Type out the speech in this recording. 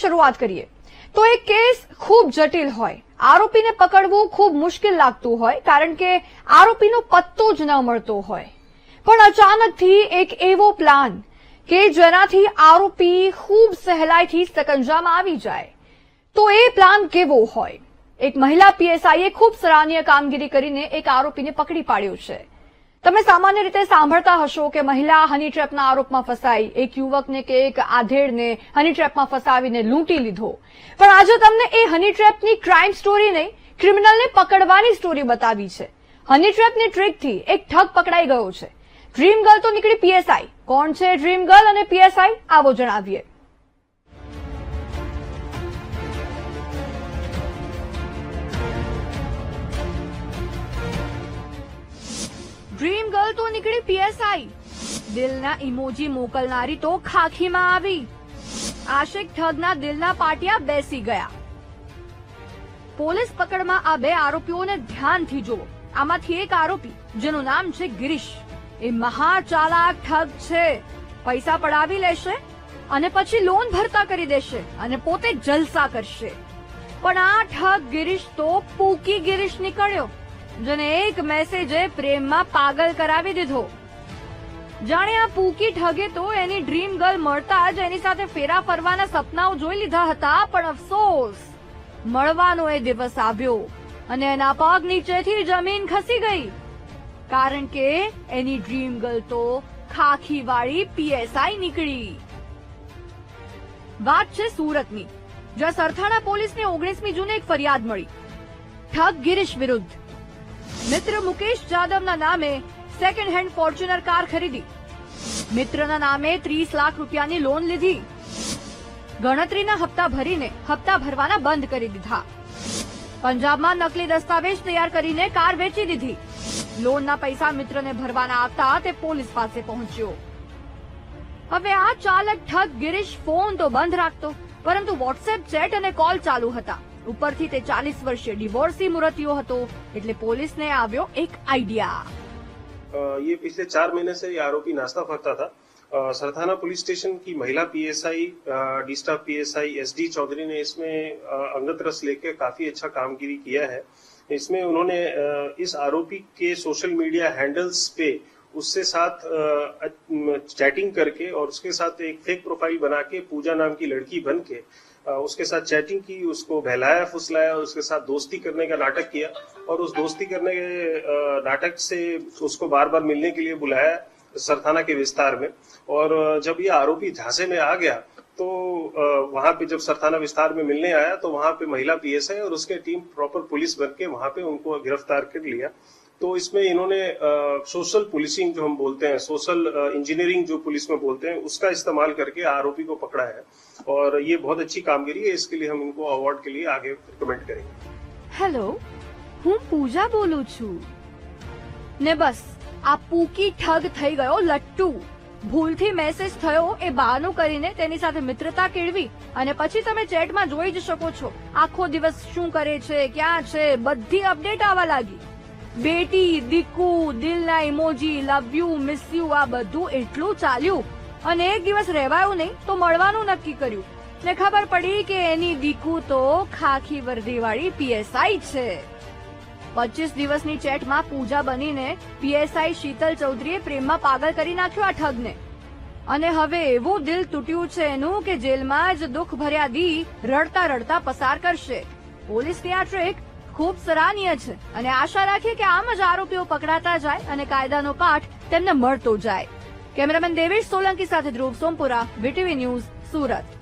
શરૂઆત કરીએ. તો એ કેસ ખૂબ જટિલ હોય. આરોપીને પકડવું ખૂબ મુશ્કેલ લાગતું હોય, કારણ કે આરોપીનો પત્તો જ ન મળતો હોય. પણ અચાનકથી એક એવો પ્લાન કે જેનાથી આરોપી ખૂબ સહેલાઈથી સકંજામાં આવી જાય. તો એ પ્લાન કેવો હોય? એક મહિલા પીએસઆઈએ ખૂબ સરાહનીય કામગીરી કરીને એક આરોપીને પકડી પાડ્યો છે. તમે સામાન્ય રીતે સાંભળતા હશો કે મહિલા હની ટ્રેપના આરોપમાં ફસાઈ. એક યુવકને કે એક આધેડને હની ટ્રેપમાં ફસાવીને લૂંટી લીધો. પણ આજે તમને એ હની ટ્રેપની ક્રાઇમ સ્ટોરી નહીં ક્રિમિનલને પકડવાની સ્ટોરી બતાવી છે. હની ટ્રેપની ટ્રીકથી એક ઠગ પકડાઈ ગયો છે. ડ્રીમ ગર્લ તો નીકળી પીએસઆઈ કોણ છે ડ્રીમ ગર્લ અને પીએસઆઈ આવો જણાવીએ. નીકળી પીએસઆઈ. દિલના ઇમોજી મોકલનારી તો ખાખીમાં આવી. આશિક ઠગના દિલના પાટિયા બેસી ગયા. પોલીસ પકડમાં આ બે આરોપીઓને ધ્યાનથી જુઓ. આમાંથી એક આરોપી, જેનું નામ છે ગિરીશ. એ મહા ચાલાક ઠગ છે. પૈસા પડાવી લેશે અને પછી લોન ભરતા કરી દેશે અને પોતે જલસા કરશે. પણ આ ઠગ ગિરીશ તો પૂકી ગિરીશ નીકળ્યો. જેને એક મેસેજે પ્રેમમાં પાગલ કરાવી દીધો. જાણે આ પૂકી ઠગે તો એની ડ્રીમ ગર્લ મળતા જ એની સાથે ફેરા ફરવાના સપનાઓ જોઈ લીધા હતા, પણ અફસોસ. મળવાનો એ દિવસ આવ્યો અને એના પગ નીચેથી જમીન ખસી ગઈ. કારણ કે એની ડ્રીમ ગર્લ તો ખાખી વાળી પીએસઆઈ નીકળી. વાત છે સુરતની, જ્યાં સરથાણા પોલીસને ઓગણીસમી જૂને એક ફરિયાદ મળી. ઠગ ગિરીશ વિરુદ્ધ. મિત્ર મુકેશ જાદવના નામે સેકન્ડ હેન્ડ ફોર્ચ્યુનર કાર ખરીદી. મિત્રના નામે ત્રીસ લાખ રૂપિયાની લોન લીધી. ગણતરીના હપ્તા ભરીને હપ્તા ભરવાના બંધ કરી દીધા. પંજાબમાં નકલી દસ્તાવેજ તૈયાર કરીને કાર વેચી દીધી. લોનના પૈસા મિત્રને ભરવાના આવતા તે પોલીસ પાસે પહોંચ્યો. હવે આ ચાલક ઠગ ગિરીશ ફોન તો બંધ રાખતો, પરંતુ વોટ્સએપ ચેટ અને કોલ ચાલુ હતા. ઉપરથી તે ચાલીસ વર્ષીય ડિવોર્સી મુરતિયો હતો એટલે પોલીસને આવ્યો એક આઈડિયા अ, ये पिछले चार महीने से ये आरोपी नाश्ता फरता था अ, सरथाना पुलिस स्टेशन की महिला PSI D staff PSI S D Chaudhary ने इसमें अ, अंगत रस लेकर काफी अच्छा कामगिरी किया है इसमें उन्होंने अ, इस आरोपी के सोशल मीडिया हैंडल्स पे उससे साथ चैटिंग करके और उसके साथ एक फेक प्रोफाइल बना के पूजा नाम की लड़की बन के अ, उसके साथ चैटिंग की, उसको बहलाया, फुसलाया उसके साथ दोस्ती करने का नाटक किया। और उस दोस्ती करने के नाटक से उसको बार बार मिलने के लिए बुलाया सरथाना के विस्तार में। और जब ये आरोपी झांसे में आ गया तो वहाँ पे जब सरथाना विस्तार में मिलने आया तो वहाँ पे महिला पीएसआई और उसके टीम प्रॉपर पुलिस बन के वहाँ पे उनको गिरफ़्तार कर लिया। तो इसमें इन्होंने सोशल पुलिसिंग जो हम बोलते हैं सोशल इंजीनियरिंग जो पुलिस में बोलते हैं उसका इस्तेमाल करके आरोपी को पकड़ा है और ये बहुत अच्छी कामगिरी है इसके लिए हम इनको अवार्ड के लिए आगे रिकमेंड करेंगे હેલો હું પૂજા બોલું છું ને બસ આ પૂકી ઠગ થઈ ગયો લટ્ટુ ભૂલથી મેસેજ થયો એ બહાનું કરીને તેની સાથે મિત્રતા કેળવી અને પછી તમે ચેટમાં જોઈ જ શકો છો આખો દિવસ શું કરે છે ક્યાં છે બધી અપડેટ આવવા લાગી બેટી, દીકુ, દિલના emoji love you miss you આ બધું એટલું ચાલ્યું. અને એક દિવસ રહેવાયું નહીં, તો મળવાનું નક્કી કર્યું. ને ખબર પડી કે એની દીકુ તો ખાખી વર્દીવાળી પીએસઆઈ છે. પચીસ દિવસની ચેટમાં પૂજા બનીને પીએસઆઈ શીતલ ચૌધરીએ પ્રેમમાં પાગલ કરી નાખ્યો આ ઠગને. અને હવે એવું દિલ તૂટ્યું છે એનું કે જેલમાં જ દુઃખ ભર્યા દી રડતા રડતા પસાર કરશે. પોલીસની આ ટ્રીક ખૂબ સરાહનીય છે અને આશા રાખીએ કે આમ જ આરોપીઓ પકડાતા જાય અને કાયદાનો પાઠ તેમને મળતો જાય. કેમેરામેન દેવેશ સોલંકી સાથે ધ્રુવ સોમપુરા વીટીવી ન્યૂઝ, સુરત.